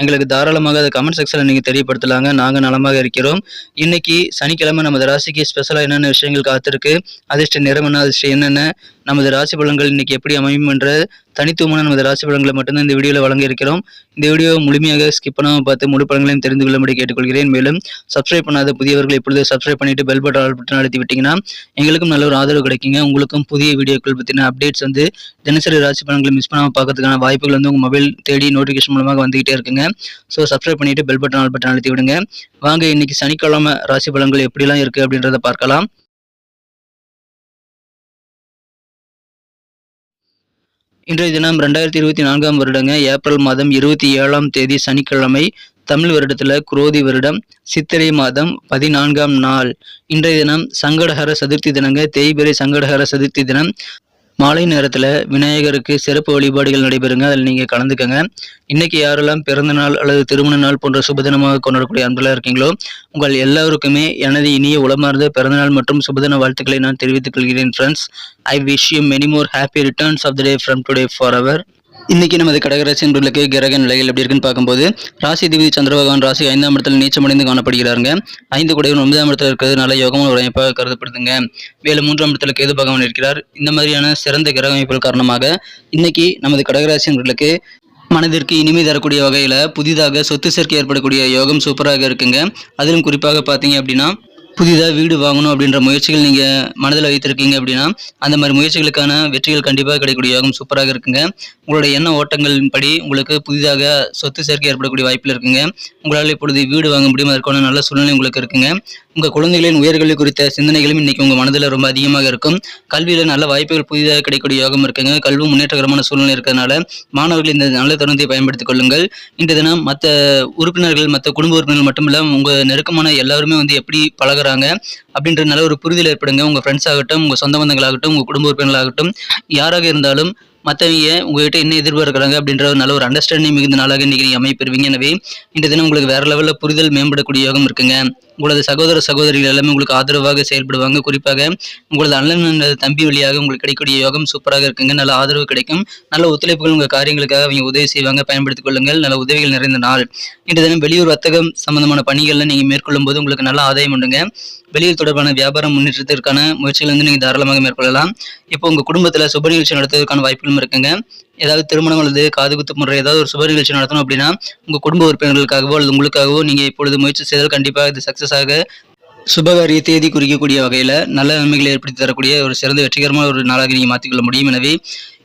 எங்களுக்கு தாராளமாக அதை கமெண்ட் செக்ஷனில் நீங்கள் தெரியப்படுத்தலாங்க. நாங்கள் நலமாக இருக்கிறோம். இன்னைக்கு சனிக்கிழமை நமது ராசிக்கு ஸ்பெஷலாக என்னென்ன விஷயங்கள் காத்திருக்கு? அதிர்ஷ்ட நிறம் என்ன? அதிர்ஷ்டம் என்னென்ன நமது ராசி பலன்கள் இன்னைக்கு எப்படி அமையும் என்ற தனித்துவமான நமது ராசி பலன்களை மட்டும்தான் இந்த வீடியோவில் வழங்க இருக்கிறோம். இந்த வீடியோ முழுமையாக ஸ்கிப் பண்ணாமல் பார்த்து முழு பலன்களையும் தெரிந்து கொள்ளும்படி கேட்டுக்கொள்கிறேன். மேலும் சப்ஸ்கிரைப் பண்ணாத புதியவர்கள் இப்பொழுது சப்ஸ்கிரைப் பண்ணிட்டு பெல் பட்டன் ஆல் பட்டன் அழுத்தி விட்டீங்கன்னா எங்களுக்கும் நல்ல ஒரு ஆதரவு கிடைக்குங்க. உங்களுக்கும் புதிய வீடியோக்கள் பற்றின அப்டேட்ஸ் வந்து தினசரி ராசி பலன்களை மிஸ் பண்ணாமல் பார்க்கறதுக்கான வாய்ப்புகள் வந்து உங்கள் மொபைல் தேடி நோட்டிஃபிகேஷன் மூலமாக வந்துகிட்டே இருக்குங்க. ஸோ சப்ஸ்கிரைப் பண்ணிட்டு பெல் பட்டன் ஆல் பட்டன் அழுத்தி விடுங்க. வாங்க இன்னைக்கு சனிக்கிழமை ராசி பலன்கள் எப்படிலாம் இருக்கு அப்படின்றத பார்க்கலாம். இன்றைய தினம் ரெண்டாயிரத்தி இருபத்தி நான்காம் வருடங்க. ஏப்ரல் மாதம் இருபத்தி ஏழாம் தேதி சனிக்கிழமை. தமிழ் வருடத்துல குரோதி வருடம் சித்திரை மாதம் பதினான்காம் நாள். இன்றைய தினம் சங்கடஹர சதுர்த்தி தினங்க. தேய்பிரை சங்கடஹர சதுர்த்தி தினம். மாலை நேரத்தில் விநாயகருக்கு சிறப்பு வழிபாடுகள் நடைபெறுங்க. அதில் நீங்கள் கலந்துக்கங்க. இன்னைக்கு யாரெல்லாம் பிறந்த நாள் அல்லது திருமண நாள் போன்ற சுபதினமாக கொண்டாடக்கூடிய அன்பெல்லாம் இருக்கீங்களோ உங்கள் எல்லாருக்குமே எனது இனிய உளமார்ந்த பிறந்தநாள் மற்றும் சுபதின வாழ்த்துக்களை நான் தெரிவித்துக் கொள்கிறேன் friends I wish you many more happy returns of the day from today for our இன்னைக்கு நமது கடகராசி என்பர்களுக்கு கிரக நிலைகள் எப்படி இருக்குன்னு பார்க்கும்போது ராசி திவிதி சந்திர பகவான் ராசி ஐந்தாம் இடத்துல நீச்சமடைந்து காணப்படுகிறாருங்க. ஐந்து குடைகள் ஒன்பதாம் இடத்துல இருக்கிறது நல்ல ஒரு அமைப்பாக கருதப்படுதுங்க. மேலும் மூன்றாம் இடத்துல கேது பகவான் இருக்கிறார். இந்த மாதிரியான சிறந்த கிரக அமைப்புகள் காரணமாக இன்னைக்கு நமது கடகராசி என்பர்களுக்கு மனதிற்கு இனிமை தரக்கூடிய வகையில் புதிதாக சொத்து சேர்க்கை ஏற்படக்கூடிய யோகம் சூப்பராக இருக்குங்க. அதிலும் குறிப்பாக பார்த்தீங்க அப்படின்னா புதிதாக வீடு வாங்கணும் அப்படின்ற முயற்சிகள் நீங்கள் மனதில் வைத்திருக்கீங்க அப்படின்னா அந்த மாதிரி முயற்சிகளுக்கான வெற்றிகள் கண்டிப்பாக கிடைக்கக்கூடிய யோகம் சூப்பராக இருக்குங்க. உங்களுடைய எண்ண ஓட்டங்களின் படி உங்களுக்கு புதிதாக சொத்து சேர்க்கை ஏற்படக்கூடிய வாய்ப்பில் இருக்குங்க. உங்களால் இப்பொழுது வீடு வாங்க முடியும் அதற்கான நல்ல சூழ்நிலை உங்களுக்கு இருக்குங்க. உங்கள் குழந்தைகளின் உயர்கல்வி குறித்த சிந்தனைகளும் இன்றைக்கி உங்கள் மனதில் ரொம்ப அதிகமாக இருக்கும். கல்வியில் நல்ல வாய்ப்புகள் புதிதாக கிடைக்கக்கூடிய யோகம் இருக்குங்க. கல்வி முன்னேற்றகரமான சூழ்நிலை இருக்கிறதுனால மாணவர்கள் இந்த நல்ல தருணத்தை பயன்படுத்திக் கொள்ளுங்கள். இன்று தினம் மற்ற உறுப்பினர்கள் மற்ற குடும்ப உறுப்பினர்கள் மட்டும் உங்கள் நெருக்கமான எல்லாருமே வந்து எப்படி பழகுறாங்க அப்படின்ற நல்ல ஒரு புரிதல் ஏற்படுங்க. உங்கள் ஃப்ரெண்ட்ஸ் ஆகட்டும் உங்கள் சொந்த பந்தங்களாகட்டும் உங்கள் குடும்ப உறுப்பினர்களாகட்டும் யாராக இருந்தாலும் மற்றவங்க உங்ககிட்ட என்ன எதிர்பார்க்குறாங்க அப்படின்ற ஒரு நல்ல ஒரு அண்டர்ஸ்டாண்டிங் மிகுந்த நாளாக இன்றைக்கி நீங்கள் அமைப்பெறுவீங்க எனவே இந்த தினம் உங்களுக்கு வேற லெவலில் புரிதல் மேம்படக்கூடிய யோகம் இருக்குங்க. உங்களது சகோதர சகோதரிகள் எல்லாமே உங்களுக்கு ஆதரவாக செயல்படுவாங்க. குறிப்பாக உங்களது அண்ணன் தம்பி வழியாக உங்களுக்கு கிடைக்கக்கூடிய யோகம் சூப்பராக இருக்குங்க. நல்ல ஆதரவு கிடைக்கும். நல்ல ஒத்துழைப்புகள் உங்கள் காரியங்களுக்காக அவங்க உதவி செய்வாங்க. பயன்படுத்திக் கொள்ளுங்கள். நல்ல உதவிகள் நிறைந்த நாள். இன்று தினம் வெளியூர் வர்த்தகம் சம்பந்தமான பணிகள்ல நீங்கள் மேற்கொள்ளும் போது உங்களுக்கு நல்ல ஆதாயம் உண்டுங்க. வெளியூர் தொடர்பான வியாபாரம் முன்னேற்றத்திற்கான முயற்சிகள் வந்து நீங்கள் தாராளமாக மேற்கொள்ளலாம். இப்போ உங்கள் குடும்பத்தில் சுப நிகழ்ச்சி நடத்துவதற்கான இருக்குங்க. ஏதாவது திருமணம் அல்லது காது குத்து முறை ஏதாவது ஒரு சுப நிகழ்ச்சி நடத்தணும் அப்படின்னா உங்கள் குடும்ப உறுப்பினர்களுக்காகவோ அல்லது உங்களுக்காகவோ நீங்கள் இப்பொழுது முயற்சி செய்தால் கண்டிப்பாக இது சக்ஸஸ் ஆக சுபகாரிய தேதி குறிக்கக்கூடிய வகையில் நல்ல நன்மைகளை ஏற்படுத்தி தரக்கூடிய ஒரு சிறந்த வெற்றிகரமான ஒரு நாளாக நீங்கள் மாற்றிக்கொள்ள முடியும். எனவே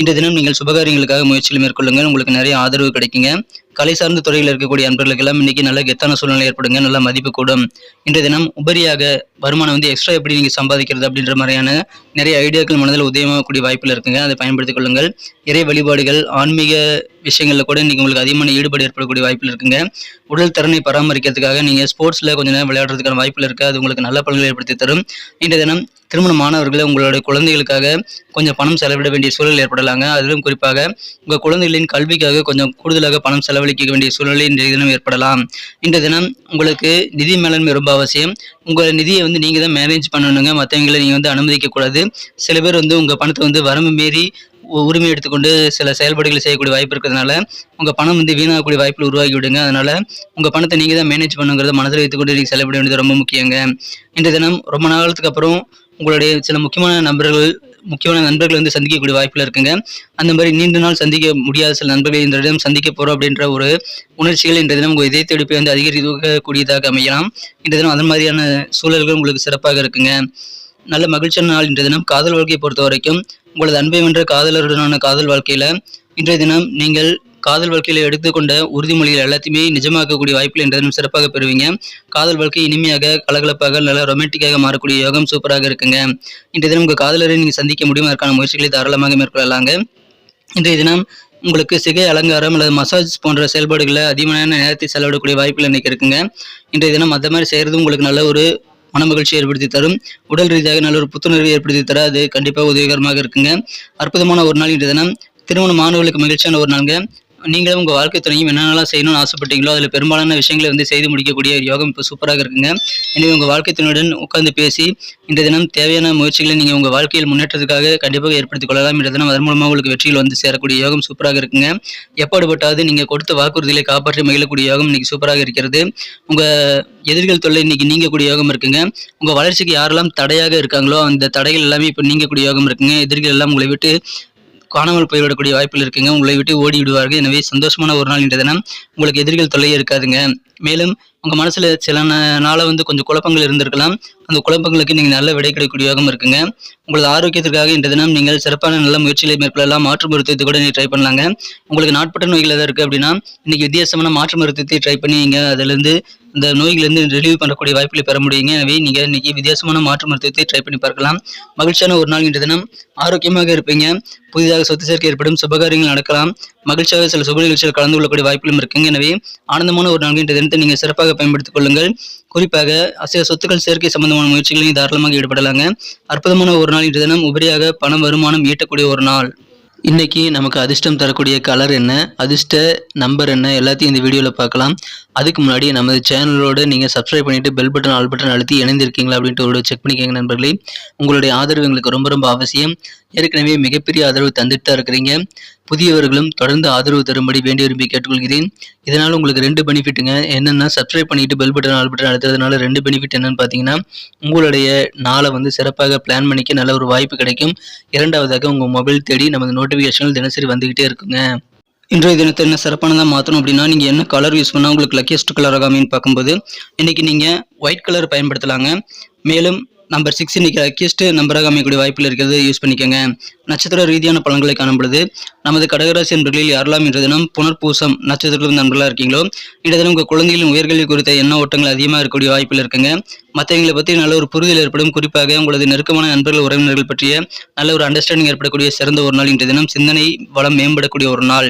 இன்றைய தினம் நீங்கள் சுபகாரியங்களுக்காக முயற்சிகளை மேற்கொள்ளுங்கள். உங்களுக்கு நிறைய ஆதரவு கிடைக்குங்க. கலை சார்ந்த துறையில் இருக்கக்கூடிய அன்பர்களுக்கெல்லாம் இன்னைக்கு நல்ல கெத்தான சூழ்நிலை ஏற்படுங்க நல்ல மதிப்பு கூடும். இன்றைய தினம் உபரியாக வருமானம் வந்து எக்ஸ்ட்ரா எப்படி நீங்கள் சம்பாதிக்கிறது அப்படின்ற மாதிரியான நிறைய ஐடியாக்கள் மனதில் உதயமாகக்கூடிய வாய்ப்பில் இருக்குங்க. அதை பயன்படுத்திக் கொள்ளுங்கள். இறை வழிபாடுகள் ஆன்மீக விஷயங்களில் கூட இன்னைக்கு உங்களுக்கு அதிகமான ஈடுபாடு ஏற்படக்கூடிய வாய்ப்பில் இருக்குங்க. உடல் திறனை பராமரிக்கிறதுக்காக நீங்கள் ஸ்போர்ட்ஸில் கொஞ்ச நேரம் விளையாடுறதுக்கான வாய்ப்பில் இருக்குது அது உங்களுக்கு நல்ல பலன்களை ஏற்படுத்தி தரும். இன்றைய தினம் திருமண மாணவர்களை உங்களுடைய குழந்தைகளுக்காக கொஞ்சம் பணம் செலவிட வேண்டிய சூழல் ஏற்படலாங்க. அதிலும் குறிப்பாக உங்கள் குழந்தைகளின் கல்விக்காக கொஞ்சம் கூடுதலாக பணம் செலவழிக்க வேண்டிய சூழ்நிலை இன்றைய தினம் ஏற்படலாம். இன்றைய தினம் உங்களுக்கு நிதி மேலாண்மை ரொம்ப அவசியம். உங்கள் நிதியை வந்து நீங்கள் தான் மேனேஜ் பண்ணணுங்க. மற்றவங்களை நீங்கள் வந்து அனுமதிக்கக்கூடாது சில பேர் வந்து உங்கள் பணத்தை வந்து வரம்பு மீறி உ- உரிமை எடுத்துக்கொண்டு சில செயல்பாடுகளை செய்யக்கூடிய வாய்ப்பு இருக்கிறதுனால உங்கள் பணம் வந்து வீணாகக்கூடிய வாய்ப்பில் உருவாக்கி விடுங்க. அதனால் உங்கள் பணத்தை நீங்கள் தான் மேனேஜ் பண்ணுங்கிறத மனதில் வைத்துக்கொண்டு நீங்கள் செலவிட வேண்டியது ரொம்ப முக்கியங்க. இன்றைய தினம் ரொம்ப நாளத்துக்கு அப்புறம் உங்களுடைய சில முக்கியமான நண்பர்கள் முக்கியமான நண்பர்கள் வந்து சந்திக்கக்கூடிய வாய்ப்பில் இருக்குங்க. அந்த மாதிரி நீண்ட நாள் சந்திக்க முடியாத சில நண்பர்களை இந்த தினம் சந்திக்க போகிறோம் அப்படின்ற ஒரு உணர்ச்சிகள் இந்த தினம் உங்கள் இதயத்தெடுப்பை வந்து அதிகரிக்கக்கூடியதாக அமையலாம். இந்த தினம் அந்த மாதிரியான சூழல்கள் உங்களுக்கு சிறப்பாக இருக்குங்க. நல்ல மகிழ்ச்சியான நாள் இன்றைய தினம். காதல் வாழ்க்கையை பொறுத்த வரைக்கும் உங்களது அன்பை வென்ற காதலருடனான காதல் வாழ்க்கையில இன்றைய தினம் நீங்கள் காதல் வாழ்க்கையில் எடுத்துக்கொண்ட உறுதிமொழிகள் எல்லாத்தையுமே நிஜமாக்கக்கூடிய வாய்ப்புகள் என்றதும் சிறப்பாக பெறுவீங்க. காதல் வாழ்க்கை இனிமையாக கலகலப்பாக நல்ல ரொமான்டிக்காக மாறக்கூடிய யோகம் சூப்பராக இருக்குங்க. இன்றைய தினம் உங்கள் காதலரை நீங்கள் சந்திக்க முடியும்? அதற்கான முயற்சிகளை தாராளமாக மேற்கொள்ளலாங்க. இன்றைய தினம் உங்களுக்கு சிகை அலங்காரம் அல்லது மசாஜ் போன்ற செயல்பாடுகளை அதிகமான நேரத்தை செலவிடக்கூடிய வாய்ப்புகள் இன்னைக்கு இருக்குங்க. இன்றைய தினம் அந்த மாதிரி செய்கிறது உங்களுக்கு நல்ல ஒரு மன மகிழ்ச்சி ஏற்படுத்தி தரும். உடல் ரீதியாக நல்ல ஒரு புத்துணர்வை ஏற்படுத்தி தர அது கண்டிப்பாக உதவிகரமாக இருக்குங்க. அற்புதமான ஒரு நாள் இன்றைய தினம். திருமண மாணவர்களுக்கு மகிழ்ச்சியான ஒரு நாளுங்க. நீங்களும் உங்கள் வாழ்க்கை துணையும் என்னென்னலாம் செய்யணும்னு ஆசைப்பட்டீங்களோ அதில் பெரும்பாலான விஷயங்களை வந்து செய்து முடிக்கக்கூடிய ஒரு யோகம் இப்போ சூப்பராக இருக்குங்க. எனவே உங்கள் வாழ்க்கை துணையுடன் உட்கார்ந்து பேசி இன்றைய தினம் தேவையான முயற்சிகளை நீங்கள் உங்கள் வாழ்க்கையில் முன்னேற்றத்துக்காக கண்டிப்பாக ஏற்படுத்திக் கொள்ளலாம். இன்றைய தினம் அதன் மூலமாக உங்களுக்கு வெற்றிகள் வந்து சேரக்கூடிய யோகம் சூப்பராக இருக்குங்க. எப்பாடுபட்டாவது நீங்கள் கொடுத்த வாக்குறுதிகளை காப்பாற்றி மகிழக்கூடிய யோகம் இன்னைக்கு சூப்பராக இருக்கிறது. உங்கள் எதிரிகள் தொல்லை இன்னைக்கு நீங்கக்கூடிய யோகம் இருக்குங்க. உங்கள் வளர்ச்சிக்கு யாரெல்லாம் தடையாக இருக்காங்களோ அந்த தடைகள் எல்லாமே இப்போ நீங்கக்கூடிய யோகம் இருக்குங்க. எதிரிகள் எல்லாம் உங்களை விட்டு காணாமல் போய்விடக்கூடிய வாய்ப்புகள் இருக்குங்க. உங்களை விட்டு ஓடி விடுவார்கள். எனவே சந்தோஷமான ஒரு நாள் இன்றைய தினம். உங்களுக்கு எதிரிகள் தொல்லையே இருக்காதுங்க. மேலும் உங்கள் மனசில் சில நாள வந்து கொஞ்சம் குழப்பங்கள் இருந்திருக்கலாம். அந்த குழப்பங்களுக்கு நீங்கள் நல்ல விடை கிடைக்கக்கூடிய இருக்குங்க. உங்களது ஆரோக்கியத்திற்காக இன்றைய தினம் நீங்கள் சிறப்பான நல்ல முயற்சிகளை மேற்கொள்ளலாம். மாற்று மருத்துவத்தை கூட நீங்கள் ட்ரை பண்ணலாங்க. உங்களுக்கு நாட்பட்ட நோய்கள் எதாவது இருக்குது அப்படின்னா இன்றைக்கி வித்தியாசமான மாற்று மருத்துவத்தை ட்ரை பண்ணி நீங்கள் அதிலிருந்து இந்த நோய்களிலிருந்து ரிலீவ் பண்ணக்கூடிய வாய்ப்புகளை பெற முடியுங்க. எனவே நீங்கள் இன்றைக்கி வித்தியாசமான மாற்று மருத்துவத்தை ட்ரை பண்ணி பார்க்கலாம். மகிழ்ச்சியான ஒரு நாள் இன்றைய தினம். ஆரோக்கியமாக இருப்பீங்க. புதிதாக சொத்து சேர்க்கை ஏற்படும். சுபகாரியங்கள் நடக்கலாம். மகிழ்ச்சியாக சில சுப நிகழ்ச்சிகள் கலந்து கொள்ளக்கூடிய வாய்ப்புகளும் இருக்குங்க. எனவே ஆனந்தமான ஒரு நாள் இன்றைய தினத்தை நீங்கள் சிறப்பாக பயன்படுத்திக் கொள்ளுங்கள். குறிப்பாக அசைய சொத்துக்கள் சேர்க்கை சம்பந்தமான முயற்சிகளையும் தாராளமாக ஈடுபடலாங்க. அற்புதமான ஒரு நாள் இன்றைய தினம். உபரியாக பண வருமானம் ஈட்டக்கூடிய ஒரு நாள். இன்னைக்கு நமக்கு அதிர்ஷ்டம் தரக்கூடிய கலர் என்ன? அதிர்ஷ்ட நம்பர் என்ன? எல்லாத்தையும் இந்த வீடியோவில் பார்க்கலாம். அதுக்கு முன்னாடி நமது சேனலோடு நீங்கள் சப்ஸ்கிரைப் பண்ணிவிட்டு பெல் பட்டன் ஆல் பட்டன் அழுத்தி இணைந்திருக்கீங்களா அப்படின்ட்டு ஒரு செக் பண்ணிக்கோங்க நண்பர்களே. உங்களுடைய ஆதரவு எங்களுக்கு ரொம்ப ரொம்ப அவசியம். ஏற்கனவே மிகப்பெரிய ஆதரவு தந்துட்டு தான் இருக்கிறீங்க. புதியவர்களும் தொடர்ந்து ஆதரவு தரும்படி வேண்டி விரும்பி கேட்டுக்கொள்கிறேன். இதனால் உங்களுக்கு ரெண்டு பெனிஃபிட்டுங்க. என்னென்னா சப்ஸ்கிரைப் பண்ணிட்டு பெல் பட்டன் ஆல் பட்டன் அழுத்துறதுனால ரெண்டு பெனிஃபிட் என்னன்னு பார்த்தீங்கன்னா உங்களுடைய நாளை வந்து சிறப்பாக பிளான் பண்ணிக்க நல்ல ஒரு வாய்ப்பு கிடைக்கும். இரண்டாவதாக உங்கள் மொபைல் தேடி நமது நோட்டிஃபிகேஷன்கள் தினசரி வந்துக்கிட்டே இருக்குங்க. இன்றைய தினத்தை என்ன சிறப்பானதாக மாற்றணும் அப்படின்னா நீங்கள் என்ன கலர் யூஸ் பண்ணால் உங்களுக்கு லக்கியஸ்ட் கலராக அமைன்னு பார்க்கும்போது இன்றைக்கி நீங்கள் ஒயிட் கலர் பயன்படுத்தலாங்க. மேலும் நம்பர் சிக்ஸ் இன்னைக்கு லக்கியஸ்ட் நம்பராக அமையக்கூடிய வாய்ப்பில் இருக்கிறது யூஸ் பண்ணிக்கோங்க. நட்சத்திர ரீதியான பலன்களை காணப்படுது நமது கடகராசி நண்பர்களில் யாரெல்லாம் இன்றைய தினம் புனர்பூசம் நட்சத்திரத்தில் நண்பர்களாக இருக்கீங்களோ இன்றைய தினம் உங்கள் குழந்தைகளின் உயர்கல்வி குறித்த எண்ண ஓட்டங்கள் அதிகமாக இருக்கக்கூடிய வாய்ப்பில் இருக்குங்க. மற்றவங்களை பற்றி நல்ல ஒரு புரிதல் ஏற்படும். குறிப்பாக உங்களது நெருக்கமான நண்பர்கள் உறவினர்கள் பற்றிய நல்ல ஒரு அண்டர்ஸ்டாண்டிங் ஏற்படக்கூடிய சிறந்த ஒரு நாள் இன்றைய தினம். சிந்தனை வளம் மேம்படக்கூடிய ஒரு நாள்.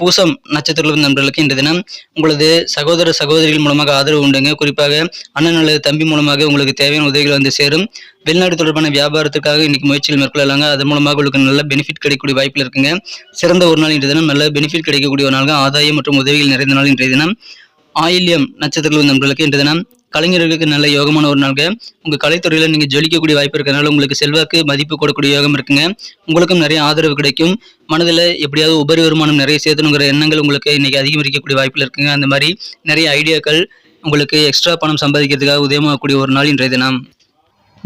பூசம் நட்சத்திர நண்பர்களுக்கு இன்றைய தினம் உங்களது சகோதர சகோதரிகள் மூலமாக ஆதரவு உண்டுங்க. குறிப்பாக அண்ணன் அல்லது தம்பி மூலமாக உங்களுக்கு தேவையான உதவிகள் வந்து சேரும். வெளிநாடு தொடர்பான வியாபாரத்துக்காக இன்னைக்கு முயற்சிகள் மேற்கொள்ளலாங்க. அதன் மூலமாக உங்களுக்கு நல்ல பெனிஃபிட் கிடைக்கக்கூடிய வாய்ப்பில் இருக்குங்க. சிறந்த ஒரு நாள் இன்றைய தினம் நல்ல பெனிஃபிட் கிடைக்கக்கூடிய ஒரு நாள் ஆதாயம் மற்றும் உதவிகள் நிறைந்த நாள் இன்றைய தினம். ஆயில்யம் நட்சத்திரங்கள் நண்பர்களுக்கு இன்றைய தினம் கலைஞர்களுக்கு நல்ல யோகமான ஒரு நாள்கள் உங்கள் கலைத்துறையில் நீங்கள் ஜொலிக்கக்கூடிய வாய்ப்பு இருக்கிறதுனால உங்களுக்கு செல்வாக்கு மதிப்பு கொடுக்கக்கூடிய யோகம் இருக்குங்க. உங்களுக்கும் நிறைய ஆதரவு கிடைக்கும். மனதில் எப்படியாவது உபரி வருமானம் நிறைய சேர்த்தணுங்கிற எண்ணங்கள் உங்களுக்கு இன்றைக்கி அதிகரிக்கக்கூடிய வாய்ப்பில் இருக்குங்க. அந்த மாதிரி நிறைய ஐடியாக்கள் உங்களுக்கு எக்ஸ்ட்ரா பணம் சம்பாதிக்கிறதுக்காக உதயமாகக்கூடிய ஒரு நாள் இன்றைய தினம்.